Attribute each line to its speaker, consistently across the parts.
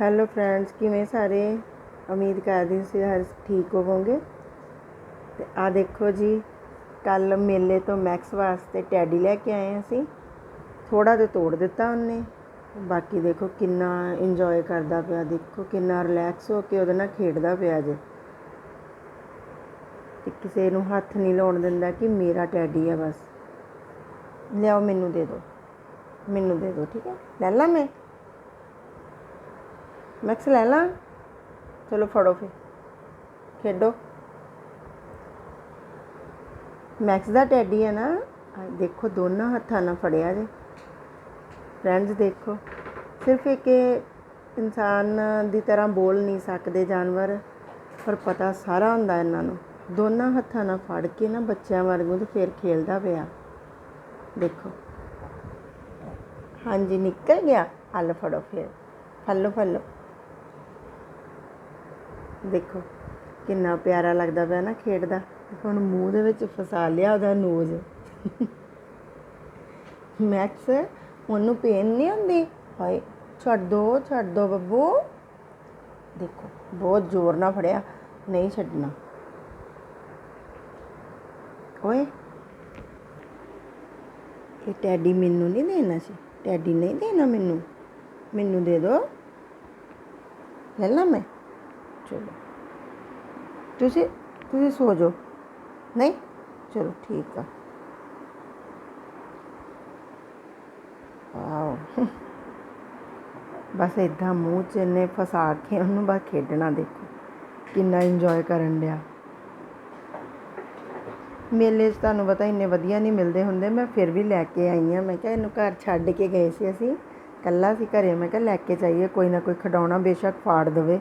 Speaker 1: Hello friends ਕਿਵੇਂ ਸਾਰੇ? ਉਮੀਦ ਕਰਦੀ ਸੀ ਹਰ ਠੀਕ ਹੋਵੋਗੇ। ਤੇ ਆ ਦੇਖੋ ਜੀ ਕੱਲ ਮੇਲੇ ਤੋਂ ਮੈਕਸ ਵਾਸਤੇ ਟੈਡੀ ਲੈ ਕੇ ਆਏ ਅਸੀਂ। ਥੋੜਾ ਜਿਹਾ ਤੋੜ ਦਿੱਤਾ ਉਹਨੇ। ਬਾਕੀ ਦੇਖੋ ਕਿੰਨਾ ਇੰਜੋਏ ਕਰਦਾ ਪਿਆ, ਦੇਖੋ ਕਿੰਨਾ ਰਿਲੈਕਸ ਹੋ ਕੇ ਉਹਦੇ ਨਾਲ ਖੇਡਦਾ ਪਿਆ ਜੇ। ਤੇ ਕਿਸੇ ਨੂੰ ਹੱਥ ਨਹੀਂ ਲਾਉਣ ਦਿੰਦਾ ਕਿ ਮੇਰਾ ਟੈਡੀ ਹੈ ਬਸ। ਲਿਆਓ ਮੈਨੂੰ ਦੇ ਦਿਓ। ਮੈਨੂੰ ਦੇ ਦਿਓ, ਠੀਕ ਹੈ? ਲੈ ਲਾ ਮੈਂ। ਮੈਕਸ ਲੈ ਲਾਂ। ਚਲੋ ਫੜੋ ਫਿਰ। ਖੇਡੋ। ਮੈਕਸ ਦਾ ਟੈਡੀ ਹੈ ਨਾ। ਦੇਖੋ, ਦੋਨਾਂ ਹੱਥਾਂ ਨਾਲ ਫੜਿਆ ਜੇ। ਫਰੈਂਡਸ ਦੇਖੋ। ਸਿਰਫ ਇੱਕ ਇਨਸਾਨ ਦੀ ਤਰ੍ਹਾਂ ਬੋਲ ਨਹੀਂ ਸਕਦੇ ਜਾਨਵਰ, ਪਰ ਪਤਾ ਸਾਰਾ ਹੁੰਦਾ ਇਹਨਾਂ ਨੂੰ। ਦੋਨਾਂ ਹੱਥਾਂ ਨਾਲ ਫੜ ਕੇ ਨਾ ਬੱਚਿਆਂ ਵਰਗੂ ਤੇ ਫਿਰ ਖੇਲਦਾ ਪਿਆ। ਦੇਖੋ। ਹਾਂਜੀ, ਨਿਕਲ ਗਿਆ। ਹੱਲ ਫੜੋ ਫਿਰ। ਫੜੋ ਫੜੋ ਦੇਖੋ, ਕਿੰਨਾ ਪਿਆਰਾ ਲੱਗਦਾ ਪਿਆ ਨਾ ਖੇਡਦਾ। ਹੁਣ ਮੂੰਹ ਦੇ ਵਿੱਚ ਫਸਾ ਲਿਆ ਉਹਦਾ ਨੋਜ਼ ਮੈਕਸ ਉਹਨੂੰ ਪੇਨ ਨਹੀਂ ਹੁੰਦੀ? ਹਾਏ, ਛੱਡ ਦੋ ਛੱਡ ਦੋ ਬੱਬੂ। ਦੇਖੋ, ਬਹੁਤ ਜ਼ੋਰ ਨਾਲ ਫੜਿਆ, ਨਹੀਂ ਛੱਡਣਾ। ਓਏ, ਇਹ ਟੈਡੀ ਮੈਨੂੰ ਨਹੀਂ ਦੇਣਾ ਸੀ। ਟੈਡੀ ਨਹੀਂ ਦੇਣਾ ਮੈਨੂੰ। ਮੈਨੂੰ ਦੇ ਦੋ। ਲੈ ਲਾ ਮੈਂ। ਚਲੋ। ਤੁਸੀਂ ਤੁਸੀਂ ਸੋ ਜਾਓ। ਨਹੀਂ? ਚਲੋ, ਠੀਕ ਆ। ਵਾਓ ਬਸ ਇਦਾਂ ਮੂੰਹ 'ਚ ਇਹਨੇ ਫਸਾ ਕੇ ਉਹਨੂੰ ਬਸ ਖੇਡਣਾ ਦੇਖੋ। ਕਿੰਨਾ ਇੰਜੋਏ ਕਰਨ ਡਿਆ। ਮੇਲੇ 'ਚ ਤੁਹਾਨੂੰ ਪਤਾ ਇੰਨੇ ਵਧੀਆ ਨਹੀਂ ਮਿਲਦੇ ਹੁੰਦੇ। ਮੈਂ ਫਿਰ ਵੀ ਲੈ ਕੇ ਆਈ ਹਾਂ ਮੈਂ ਕਿਹਾ ਇਹਨੂੰ ਘਰ ਛੱਡ ਕੇ ਗਏ ਸੀ ਅਸੀਂ। ਕੱਲਾ ਸੀ ਘਰੇ। ਮੈਂ ਕਿਹਾ ਲੈ ਕੇ ਜਾਈਏ, ਕੋਈ ਨਾ ਕੋਈ ਖਿਡੌਣਾ ਬੇਸ਼ੱਕ ਫਾੜ ਦੇਵੇ।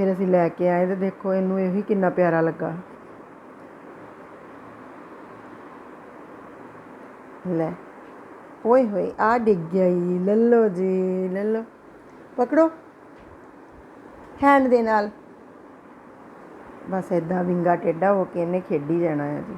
Speaker 1: ਫਿਰ ਅਸੀਂ ਲੈ ਕੇ ਆਏ ਤੇ ਦੇਖੋ ਇਹਨੂੰ ਇਹ ਵੀ ਕਿੰਨਾ ਪਿਆਰਾ ਲੱਗਾ। ਲੈ। ਓਏ ਹੋਏ, ਆ ਡਿੱਗ ਗਿਆ ਈ, ਲੱਲੋ ਜੀ, ਲੱਲੋ। ਪਕੜੋ। ਹੈਂਡ ਦੇ ਨਾਲ। ਬਸ ਇਦਾਂ ਵਿੰਗਾ ਟੇਡਾ ਹੋ ਕੇ ਇਹਨੇ ਖੇਡੀ ਜਾਣਾ ਹੈ ਜੀ।